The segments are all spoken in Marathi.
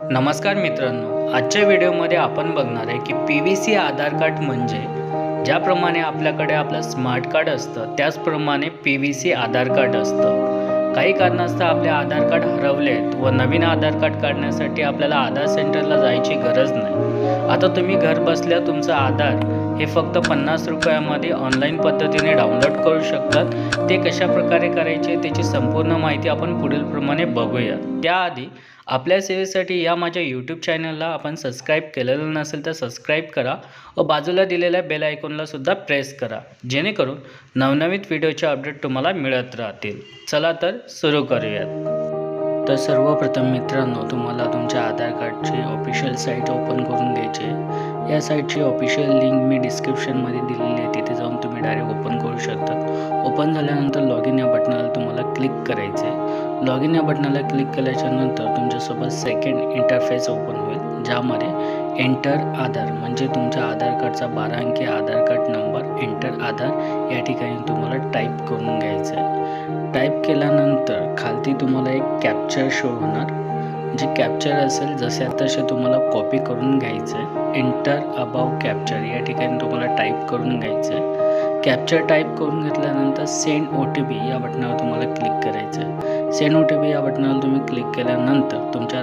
नमस्कार मित्रांनो आजच्या व्हिडिओमध्ये आपण बघणार आहे की P V C Aadhaar card म्हणजे? ज्याप्रमाणे आपल्याकडे आपलं स्मार्ट कार्ड असतं त्याचप्रमाणे P V C Aadhaar card असतं. काही कारणास्तव आपले आधार कार्ड हरवलेत व नवीन आधार कार्ड काढण्यासाठी आपल्याला आधार सेंटरला जायची गरज नाही. आता तुम्ही घर बसल्या तुमचं आधार हे फक्त पन्नास रुपयामध्ये ऑनलाईन पद्धतीने डाउनलोड करू शकतात. ते कशा प्रकारे करायचे त्याची संपूर्ण माहिती आपण पुढीलप्रमाणे बघूया. त्याआधी आपल्या सेवेसाठी या माझ्या यूट्यूब चॅनलला आपण सबस्क्राईब केलेलं नसेल तर सबस्क्राईब करा व बाजूला दिलेल्या बेल आयकॉनलासुद्धा प्रेस करा जेणेकरून नवनवीन व्हिडिओचे अपडेट तुम्हाला मिळत राहतील. चला तर सुरू करूयात. तर सर्वप्रथम मित्रांनो तुम्हाला तुमच्या आधार कार्डची ऑफिशियल साईट ओपन करून घ्यायची आहे. या साईटची ऑफिशियल लिंक मी डिस्क्रिप्शनमध्ये दिलेली आहे. तिथे जाऊन तुम्ही डायरेक्ट ओपन करू शकता. ओपन झाल्यानंतर लॉग इन या बटनाला तुम्हाला क्लिक करायचं आहे. लॉग इन या बटनाला क्लिक केल्याच्यानंतर तुमच्यासोबत सेकंड इंटरफेस ओपन होईल ज्यामध्ये एंटर आधार म्हणजे तुमच्या आधार कार्डचा बारा अंकी Aadhaar card number enter Aadhaar या ठिकाणी तुम्हाला टाईप करून घ्यायचं आहे. टाईप केल्यानंतर खालती तुम्हाला एक कॅप्चर शो होणार. जे कॅप्चर असेल जसे तसे तुम्हाला कॉपी करून घ्यायचं आहे. एंटर अबाव कॅप्चर या ठिकाणी तुम्हाला टाईप करून घ्यायचं आहे. कॅप्चर टाईप करून घेतल्यानंतर सेंड ओ टी पी या बटनावर तुम्हाला क्लिक करायचं आहे. सेंड ओ टी पी या बटनावर तुम्ही क्लिक केल्यानंतर तुमच्या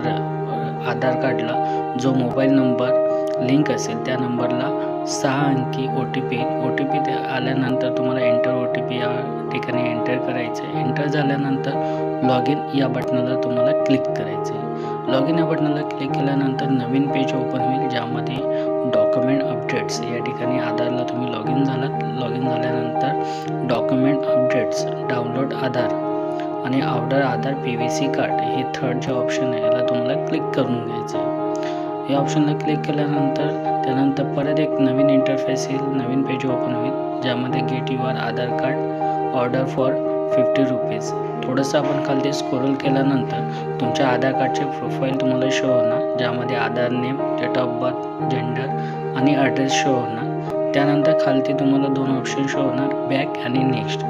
आधार कार्डला जो मोबाईल नंबर लिंक असेल त्या नंबरला सहा अंकी O T P O T P आल्यानंतर तुम्हाला एंटर ओ टी पी या ठिकाणी एंटर करायचं आहे एंटर झाल्यानंतर लॉग इन या बटनाला तुम्हाला क्लिक करायचं आहे लॉग इन या बटनाला क्लिक केल्यानंतर नवीन पेज ओपन होईल ज्यामध्ये डॉक्युमेंट अपडेट्स या ठिकाणी आधारला तुम्ही लॉग इन झालात. लॉग इन झाल्यानंतर डॉक्युमेंट अपडेट्स डाउनलोड आधार आणि order Aadhaar P V C card हे थर्ड जे ऑप्शन आहे याला तुम्हाला क्लिक करून घ्यायचं आहे या ऑप्शनला क्लिक केल्यानंतर त्यानंतर परत एक नवीन इंटरफेस येईल नवीन पेज ओपन होईल ज्यामध्ये get your Aadhaar card order for fifty rupees थोडंसं आपण खाली स्क्रोल केल्यानंतर तुमच्या आधार कार्डचे प्रोफाईल तुम्हाला शो होणार ज्यामध्ये Aadhaar name date of birth gender आणि ॲड्रेस शो होणार. त्यानंतर खालती तुम्हाला दोन ऑप्शन शो होणार बॅक आणि नेक्स्ट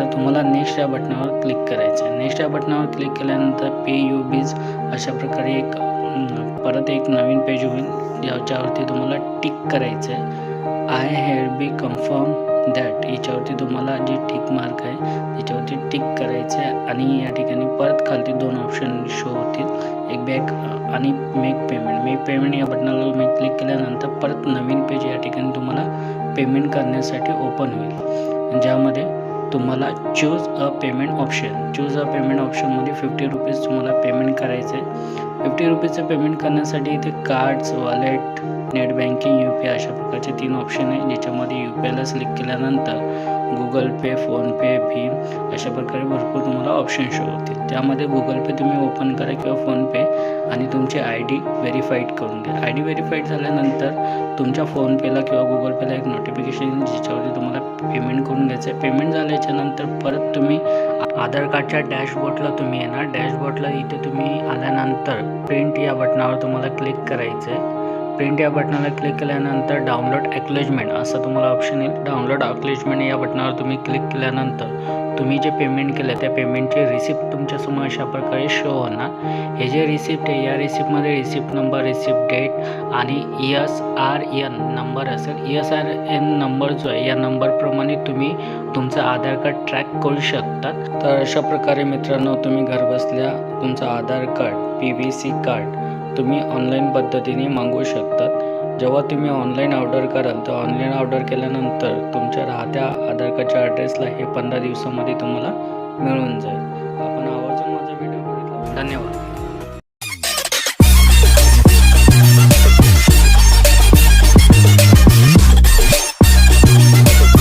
तर तुम्हाला नेक्स्ट या बटनावर क्लिक करायचं आहे नेक्स्ट या बटनावर क्लिक केल्यानंतर पे यू बीज अशा प्रकारे एक परत एक नवीन पेज होईल. याच्यावरती तुम्हाला टिक करायचं आहे I hereby confirm that याच्यावरती तुम्हाला जी टिक मार्क आहे त्याच्यावरती टिक करायचं आहे आणि या ठिकाणी परत खालती दोन ऑप्शन शो होतील. एक बॅक आणि मेक पेमेंट मेक पेमेंट या बटनाला तुम्ही क्लिक केल्यानंतर परत नवीन पेज या ठिकाणी तुम्हाला पेमेंट करण्यासाठी ओपन होईल. ज्यामध्ये तुम्हाला choose a payment option choose a payment ऑप्शनमध्ये फिफ्टी रुपीज तुम्हाला पेमेंट करायचं आहे फिफ्टी रुपीजचं पेमेंट करण्यासाठी इथे cards wallet net banking U P I अशा प्रकारचे तीन ऑप्शन आहे ज्याच्यामध्ये यू पी आयला सिलेक्ट केल्यानंतर गुगल पे फोनपे भीम अशा प्रकारे भरपूर तुम्हाला ऑप्शन शो होतील. त्यामध्ये गुगल पे तुम्ही ओपन करा किंवा फोनपे आणि तुमची आय डी व्हेरीफाईड करून घ्या. आय डी व्हेरीफाईड झाल्यानंतर तुमच्या फोनपेला किंवा गुगल पेला एक नोटिफिकेशन येईल ज्याच्यावरती तुम्हाला पेमेंट करून घ्यायचं आहे. पेमेंट झाल्याच्यानंतर परत तुम्ही आधार कार्डच्या डॅशबोर्डला तुम्ही येणार. डॅशबोर्डला इथे तुम्ही आल्यानंतर प्रिंट या बटनावर तुम्हाला क्लिक करायचं आहे प्रिंट या बटनाला क्लिक केल्यानंतर डाउनलोड ॲक्लेजमेंट असं तुम्हाला ऑप्शन येईल. डाउनलोड ॲक्लेजमेंट या बटनावर तुम्ही क्लिक केल्यानंतर तुम्ही जे पेमेंट केलं त्या पेमेंटची रिसिप्ट तुमच्यासमोर अशा प्रकारे शो होणार. हे जे रिसिप्ट आहे या रिसिप्टमध्ये रिसिप्ट नंबर रिसिप्ट डेट आणि एस आर एन नंबर असेल. एस आर एन नंबर जो आहे या नंबरप्रमाणे तुम्ही तुमचं आधार कार्ड ट्रॅक करू शकतात. तर अशा प्रकारे मित्रांनो तुम्ही घरबसल्या तुमचं Aadhaar card P V C card तुम्ही ऑनलाईन पद्धतीने मागवू शकतात. जेव्हा तुम्ही ऑनलाईन ऑर्डर कराल तर ऑनलाईन ऑर्डर केल्यानंतर तुमच्या राहत्या आधार कार्डच्या ॲड्रेसला हे पंधरा दिवसामध्ये तुम्हाला मिळून जाईल. आपण आवर्जून माझा व्हिडिओ बघितला. धन्यवाद.